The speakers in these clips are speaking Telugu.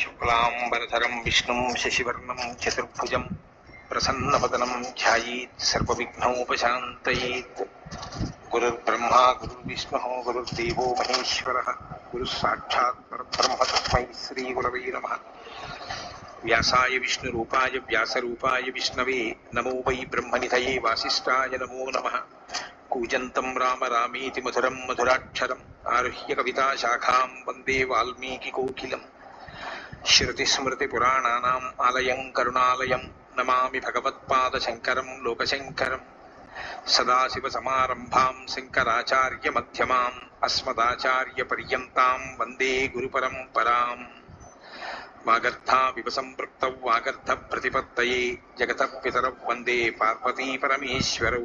शुक्लांबरधरम विष्णु, शशिवर्ण, चतुर्भुज प्रसन्न पदनम ध्यानोपात गुरुर्ब्रह्मा, गुरुर्विष्णु, गुरुर्देव महेश्वर गुरुः तस्म श्रीगुरव नम। श्रीगुरवे नमः व्यासाय विष्णुरूपाय, व्यासरूपाय विष्णवे, नमो वै ब्रह्म ब्रह्मनिधये वासीय नमो नम। कूजन्तं राम रामेति मधुरं मधुराक्षरम्, आरुह्य कविताशाखां वंदे वाल्मीकिकोकिलम्। శృతిస్మృతిపురాణానాम् ఆలయం కరుణాలయం నమామి భగవత్పాదశంకరం లోకశంకరం సదాశివసమారంభాం శంకరాచార్యమధ్యమాం అస్మదాచార్యపర్యంతాం వందే గురుపరంపరాం వాగర్థావివ సంపృక్త వాగర్థ ప్రతిపత్తయే జగత పితరౌ వందే పార్వతీపరమేశ్వరౌ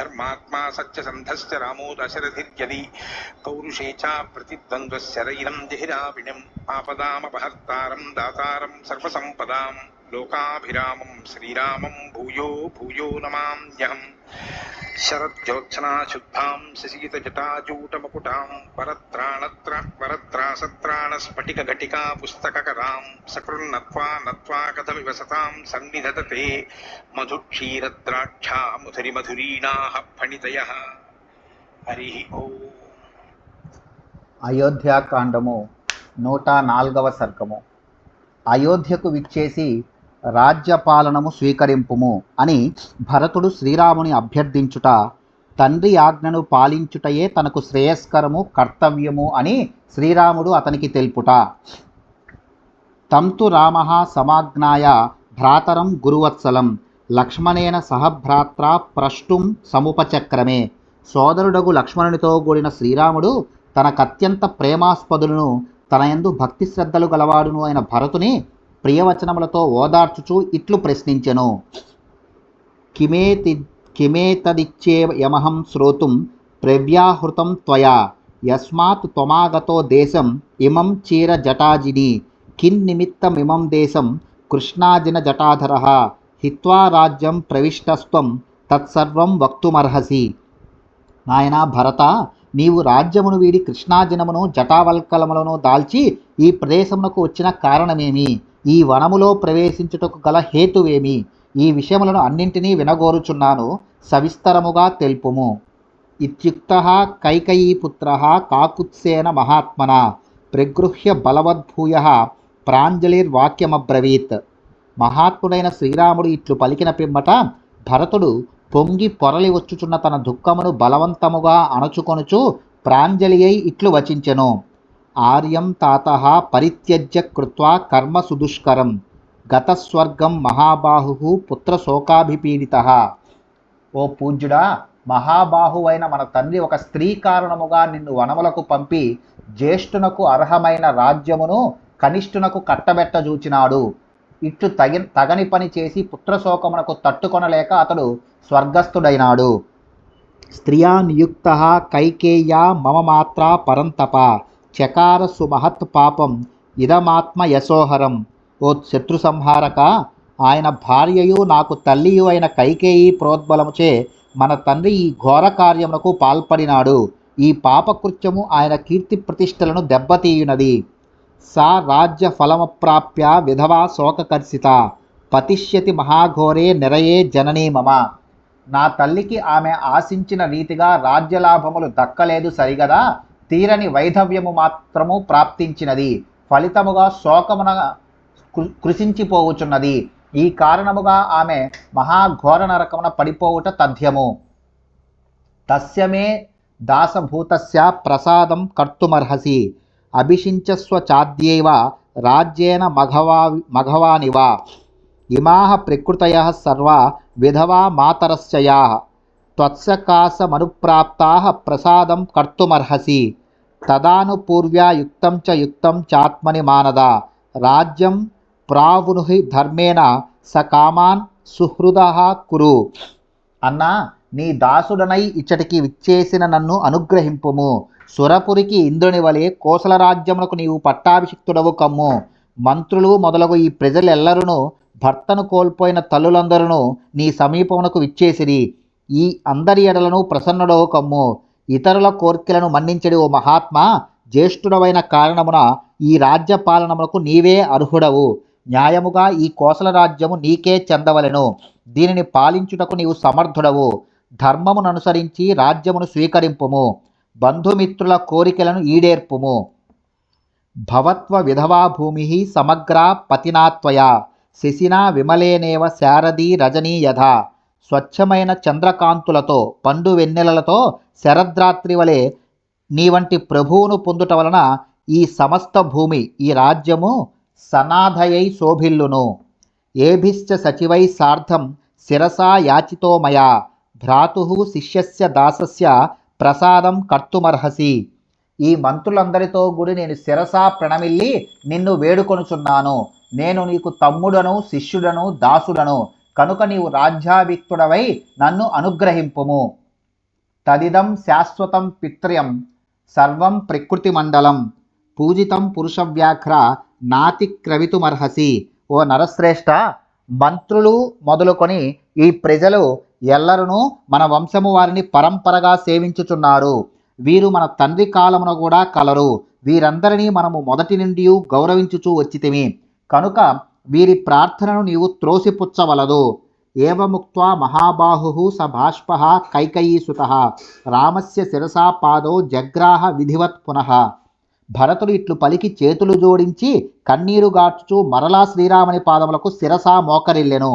धर्मात्मा सत्यसन्धश्च रामो दशरथिर्यदि। पौरुषे च प्रतिद्वन्द्वशरैरं जहिराविणम्। आपदामपहर्तारं दातारं सर्वसम्पदाम्। లోకాభిరామం శ్రీరామం భూయో భూయో నమామ్యహం శరజ్యోత్సనా శుద్ధాం శశీతజటాజూటమకుటాం వరత్రాణత్ర వరత్రాసత్రాణస్ఫటికఘటికా పుస్తకకరాం సకృన్నత్వా నత్వా కథమివ సతాం సన్నిధతతే మధుక్షీరద్రాక్షా మధురిమధురీణాః ఫణితయ హరి ఓ అయోధ్యాకాండము నూట నాలుగవ సర్గము. అయోధ్యకు విచ్చేసి రాజ్యపాలనము స్వీకరింపుము అని భరతుడు శ్రీరాముని అభ్యర్థించుట తండ్రి ఆజ్ఞను పాలించుటయే తనకు శ్రేయస్కరము కర్తవ్యము అని శ్రీరాముడు అతనికి తెలుపుట. తంతు రామ సమాజ్ఞాయ భ్రాతరం గురువత్సలం. లక్ష్మణేన సహభ్రాత్ర ప్రష్టుం సముపచక్రమే. సోదరుడగు లక్ష్మణునితో కూడిన శ్రీరాముడు తనకత్యంత ప్రేమాస్పదులను తన యందు భక్తి శ్రద్ధలు గలవాడును అయిన భరతుని ప్రియవచనములతో ఓదార్చుచు ఇట్లు ప్రశ్నించెను. కిమేతి కిమేతదిచ్చే యమహం శ్రోతుం ప్రవ్యాహృతం త్వయా. యస్మాత్ త్వమాగతో దేశం ఇమం చీర జటాజిని. కిన్నిమిత్తమిమం దేశం కృష్ణాజిన జటాధర. హిత్వా రాజ్యం ప్రవిష్టస్త్వం తత్సర్వం వక్తుమర్హసి. నాయన భరత నీవు రాజ్యమును వీడి కృష్ణాజనమును జటావల్కలములను దాల్చి ఈ ప్రదేశమునకు వచ్చిన కారణమేమి? ఈ వనములో ప్రవేశించుటకు గల హేతువేమి? ఈ విషయములను అన్నింటినీ వినగోరుచున్నాను. సవిస్తరముగా తెలుపుము. ఇత్యుక్త కైకయీపుత్ర కాకుత్సేన మహాత్మన ప్రగృహ్య బలవద్భూయ ప్రాంజలిర్వాక్యమబ్రవీత్ మహాత్ముడైన శ్రీరాముడు ఇట్లు పలికిన పిమ్మట భరతుడు పొంగి పొరలి వచ్చుచున్న తన దుఃఖమును బలవంతముగా అణచుకొనుచు ప్రాంజలి అయి ఇట్లు వచించెను. ఆర్యం తాత పరిత్యజ్య కృత్వా కర్మ సుదుష్కరం. గతస్వర్గం మహాబాహు పుత్ర శోకాభిపీడిత. ఓ పూజ్యుడా మహాబాహువైన మన తండ్రి ఒక స్త్రీ కారణముగా నిన్ను వనములకు పంపి జ్యేష్ఠునకు అర్హమైన రాజ్యమును కనిష్ఠునకు కట్టబెట్టజూచినాడు ఇట్లు తగి తగని పని చేసి పుత్రశోకమునకు తట్టుకొనలేక అతడు స్వర్గస్థుడైనాడు. స్త్రియా నియుక్త కైకేయ మమ మాత్ర పరంతప. చకార సుమహత్ పాపం ఇదమాత్మ యశోహరం. ఓ శత్రు సంహారక ఆయన భార్యయు నాకు తల్లియు అయిన కైకేయి ప్రోద్బలముచే మన తండ్రి ఈ ఘోర కార్యమునకు పాల్పడినాడు. ఈ పాపకృత్యము ఆయన కీర్తి ప్రతిష్టలను దెబ్బతీయునది. సా రాజ్య ఫలమప్రాప్య విధవా శోకకర్షిత పతిష్యతి మహాఘోరే నిరయే జననీ మమ. నా తల్లికి ఆమె ఆశించిన రీతిగా రాజ్యలాభములు దక్కలేదు సరిగదా? తీరని వైధవ్యము మాత్రము ప్రాప్తించినది. ఫలితముగా శోకమున కృషించిపోవుచున్నది కృశించిపోవుచున్నది. ఈ కారణముగా ఆమె మహాఘోర నరకమున పడిపోవుట తథ్యము. తస్యమే దాసభూతస్య ప్రసాదం కర్తుమర్హసి. అభిషించస్వ చాద్యైవ రాజ్యేన మఘవా మఘవానివ. ఇమాహ ప్రకృతయ సర్వ విధవా మాతరస్యయా. త్వత్సకాసమనుప్రాప్తా ప్రసాదం కర్తుమర్హసి. తదానుపూర్వ్యా యుక్తం చ యుక్తం చాత్మని మానద. రాజ్యం ప్రావునుహి ధర్మేణ స కామాన్ సుహృద కురు. అన్నా నీ దాసుడనై ఇచ్చటికి విచ్చేసిన నన్ను అనుగ్రహింపుము. సురపురికి ఇంద్రుని వలె కోసల రాజ్యమునకు నీవు పట్టాభిషిక్తుడవు కమ్ము. మంత్రులు మొదలగు ఈ ప్రజలెల్లరును భర్తను కోల్పోయిన తల్లులందరూ నీ సమీపమునకు విచ్చేసిరి. ఈ అందరి ఎడలను ప్రసన్నుడవు కమ్ము. ఇతరుల కోర్కెలను మన్నించడి ఓ మహాత్మ. జ్యేష్ఠుడవైన కారణమున ఈ రాజ్యపాలనములకు నీవే అర్హుడవు. న్యాయముగా ఈ కోసల రాజ్యము నీకే చెందవలెను. దీనిని పాలించుటకు నీవు సమర్థుడవు. ధర్మమును అనుసరించి రాజ్యమును స్వీకరింపుము. బంధుమిత్రుల కోరికలను ఈడేర్పుము. భవత్వ విధవా భూమి సమగ్ర పతినాత్వయ. శశినా విమలేనేవ శారదీ రజనీ యథ స్వచ్ఛమైన చంద్రకాంతులతో పండు వెన్నెలలతో శరద్రాత్రి వలె నీ వంటి ప్రభువును పొందుట వలన ఈ సమస్త భూమి ఈ రాజ్యము సనాథయై శోభిల్లును. ఏభిశ్చ సచివై సార్ధం శిరసా యాచితోమయా భ్రాతు శిష్యస్య దాసస్య ప్రసాదం కర్తుమర్హసి. ఈ మంత్రులందరితో గుడి నేను శిరసా ప్రణమిల్లి నిన్ను వేడుకొనుచున్నాను. నేను నీకు తమ్ముడను శిష్యుడను దాసుడను. కనుక నీవు రాజ్యాభిక్తుడవై నన్ను అనుగ్రహింపుము. తదిదం శాశ్వతం పిత్ర్యం సర్వం ప్రకృతి మండలం పూజితం పురుషవ్యాఘ్ర నాతిక్రవితుమర్హసి ఓ నరశ్రేష్ఠ మంత్రులు మొదలుకొని ఈ ప్రజలు ఎల్లరూ మన వంశము వారిని పరంపరగా సేవించుచున్నారు. వీరు మన తండ్రి కాలమున కూడా కలరు. వీరందరినీ మనము మొదటి నుండి గౌరవించుచూ వచ్చితిమి. కనుక వీరి ప్రార్థనను నీవు త్రోసిపుచ్చవలదు. ఏవముక్త్వా మహాబాహు స బాష్ప కైకయీసుత. రామస్య శిరసా పాదో జగ్రాహ విధివత్ పునః. భరతుడు ఇట్లు పలికి చేతులు జోడించి కన్నీరు గార్చుచూ మరలా శ్రీరాముని పాదములకు శిరసా మోకరిల్లెను.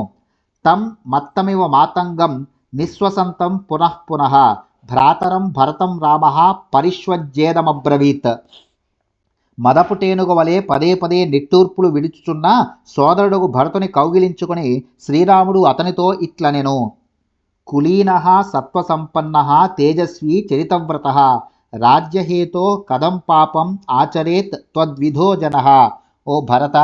తం మత్తమివ మాతంగం నిశ్వసంతం పునః పునః. భ్రాతరం భరతం రామ పరిష్వజ్జేదమబ్రవీత్. మదపుటేనుగ వలె పదే పదే నిట్టూర్పులు విడుచుచున్న సోదరుడు భరతుని కౌగిలించుకుని శ్రీరాముడు అతనితో ఇట్లనెను. కులీన సత్వసంపన్న తేజస్వి చరితవ్రత రాజ్యహేతో కదం పాపం ఆచరేత్ త్వద్విధో జన. ఓ భరత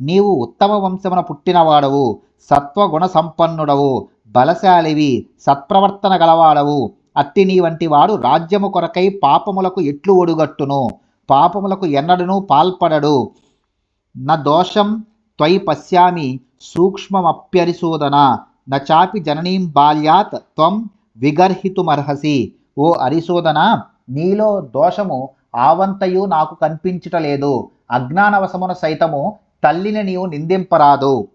నీవు ఉత్తమ వంశమున పుట్టినవాడవు సత్వగుణ సంపన్నుడవు బలశాలివి సత్ప్రవర్తన గలవాడవు. అట్టి నీ వంటి వాడు రాజ్యము కొరకై పాపములకు ఎట్లు ఒడుగట్టును? పాపములకు ఎన్నడను పాల్పడడు. న దోషం త్వయి పశ్యామి సూక్ష్మమప్యరిశోదన నచాపి జననీం బాల్యాత్ త్వం విగర్హితుమర్హసి. ఓ అరిశోధన నీలో దోషము ఆవంతయు నాకు కనిపించుటలేదు అజ్ఞానవశమున సైతము తల్లిని నీవు నిందింపరాదు.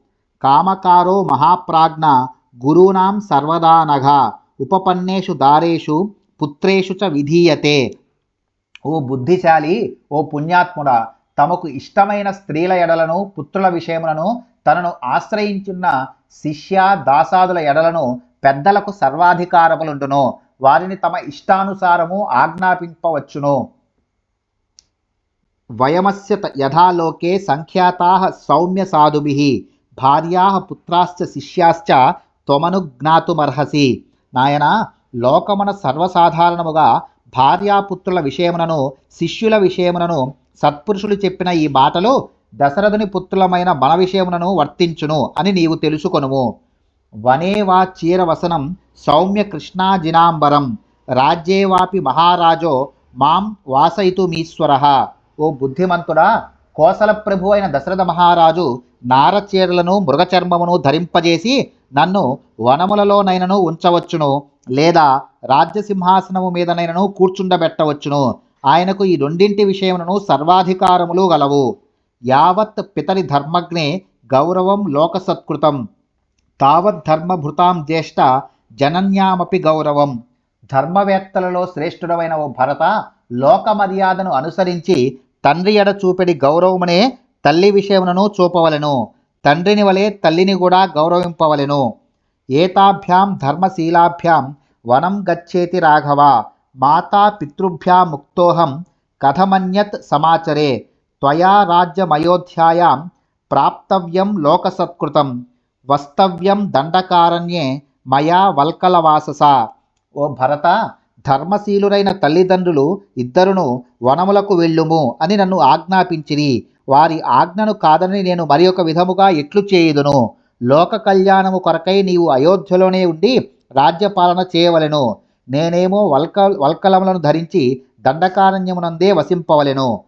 కామకారో మహాప్రాజ్ఞ గురూణాం సర్వదా నఘ ఉపపన్నేషు దారేషు పుత్రేషు చ విధీయతే. ఓ బుద్ధిశాలి ఓ పుణ్యాత్ముడ తమకు ఇష్టమైన స్త్రీల ఎడలను పుత్రుల విషయములను తనను ఆశ్రయించున్న శిష్య దాసాదుల ఎడలను పెద్దలకు సర్వాధికారములుండును. వారిని తమ ఇష్టానుసారము ఆజ్ఞాపింపవచ్చును. వయమస్య త- యథాలోకే సంఖ్యాతా సౌమ్య సాధుభి భార్యా పుత్రాశ్చ శిష్యాశ్చ త్వమనుజ్ఞాతుమర్హసి. నాయన లోకమున సర్వసాధారణముగా భార్యాపుత్రుల విషయమునను శిష్యుల విషయమునను సత్పురుషులు చెప్పిన ఈ మాటలు దశరథుని పుత్రులమైన మన విషయమునను వర్తించును అని నీవు తెలుసుకొనుము. వనేవా చీరవసనం సౌమ్య కృష్ణాజినాంబరం రాజ్యేవాపి మహారాజో మాం వాసయితుమీశ్వర ఓ బుద్ధిమంతుడా కోసల ప్రభు అయిన దశరథ మహారాజు నారచీరలను మృగచర్మమును ధరింపజేసి నన్ను వనములలోనైనను ఉంచవచ్చును లేదా రాజ్యసింహాసనము మీదనైనను కూర్చుండబెట్టవచ్చును. ఆయనకు ఈ రెండింటి విషయములను సర్వాధికారములు గలవు. యావత్ పితరి ధర్మజ్ఞే గౌరవం లోకసత్కృతం. తావత్ ధర్మభృతాం జ్యేష్ఠ జనన్యామపి గౌరవం. ధర్మవేత్తలలో శ్రేష్ఠుడమైన ఓ భరత లోక మర్యాదను అనుసరించి తండ్రి ఎడ చూపెడి గౌరవమునే తల్లి విషయములను చూపవలెను. తండ్రిని వలె తల్లిని కూడా గౌరవింపవలెను. ఏతాభ్యాం ధర్మశీలాభ్యాం వనం గచ్చేతి రాఘవ మాతా పితృభ్యా ముక్తోహం కథమన్యత్ సమాచరే త్వయా రాజ్యమయోధ్యాయాం ప్రాప్తవ్యం లోకసత్కృతం వస్తవ్యం దండకారణ్యే మయా వల్కలవాసస. ఓ భరత ధర్మశీలురైన తల్లిదండ్రులు ఇద్దరును వనములకు వెళ్ళుము అని నన్ను ఆజ్ఞాపించిరి. వారి ఆజ్ఞను కాదని నేను మరి ఒక విధముగా ఎట్లు చేయుదును? లోక కళ్యాణము కొరకై నీవు అయోధ్యలోనే ఉండి రాజ్యపాలన చేయవలెను. నేనేమో వల్క వల్కలములను ధరించి దండకారణ్యమునందే వసింపవలెను.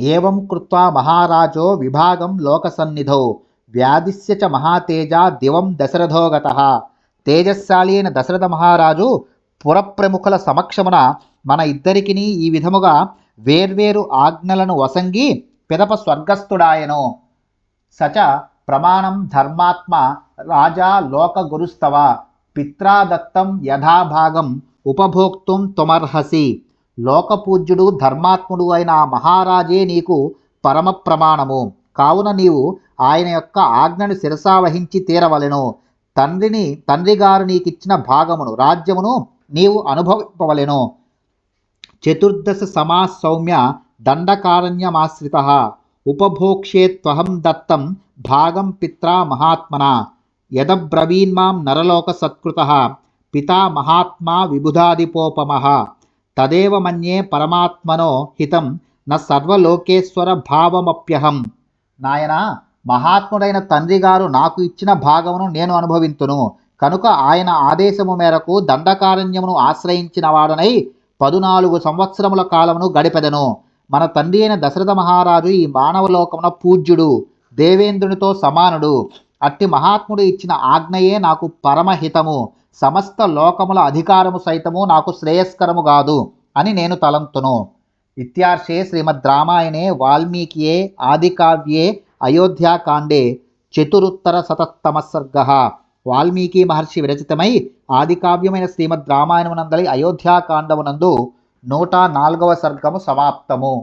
ఏవం కృత్వా మహారాజో విభాగం లోకసన్నిధౌ. వ్యాధిస్య చ మహాతేజ దివం దశరథో గత తేజస్శాలి అయిన దశరథ మహారాజు పురప్రముఖుల సమక్షమున మన ఇద్దరికిని ఈ విధముగా వేర్వేరు ఆజ్ఞలను వసంగి పిదప స్వర్గస్థుడాయను. సచ ప్రమాణం ధర్మాత్మ రాజా లోకగురుస్తవ. పిత్రాదత్తం యథాభాగం ఉపభోక్తుం తుమర్హసి. లోకపూజ్యుడు ధర్మాత్ముడు అయిన మహారాజే నీకు పరమ ప్రమాణము. కావున నీవు ఆయన యొక్క ఆజ్ఞను శిరసావహించి తీరవలెను. తండ్రిని తండ్రి గారు నీకిచ్చిన భాగమును రాజ్యమును నీవు అనుభవింపవలెను. చతుర్దశ సమా సౌమ్య దండకారణ్యమాశ్రిత. ఉపభోక్ష్యే త్వహం దత్తం భాగం పిత్రా మహాత్మన. యదబ్రవీన్మాం నరలోక సత్కృత పితా మహాత్మా విబుధాదిపోపమ. తదేవ మన్యే పరమాత్మనో హితం న సర్వలోకేశ్వర భావమప్యహం. నాయనా మహాత్ముడైన తండ్రి గారు నాకు ఇచ్చిన భాగమును నేను అనుభవింతును. కనుక ఆయన ఆదేశము మేరకు దండకారణ్యమును ఆశ్రయించిన వాడనై పదునాలుగు సంవత్సరముల కాలమును గడిపెదను. మన తండ్రి అయిన దశరథ మహారాజు ఈ మానవలోకమున పూజ్యుడు దేవేంద్రునితో సమానుడు. అట్టి మహాత్ముడు ఇచ్చిన ఆజ్ఞయే నాకు పరమహితము. సమస్త లోకముల అధికారము సైతము నాకు శ్రేయస్కరము కాదు అని నేను తలంతును. ఇత్యార్షే శ్రీమద్ రామాయణే వాల్మీకియే ఆదికావ్యే అయోధ్యాకాండే. చతురుత్తర శతత్తమ సర్గ. వాల్మీకి మహర్షి విరచితమై ఆదికావ్యమైన శ్రీమద్ రామాయణమునందలి అయోధ్యాకాండమునందు నూట నాలుగవ సర్గము సమాప్తము.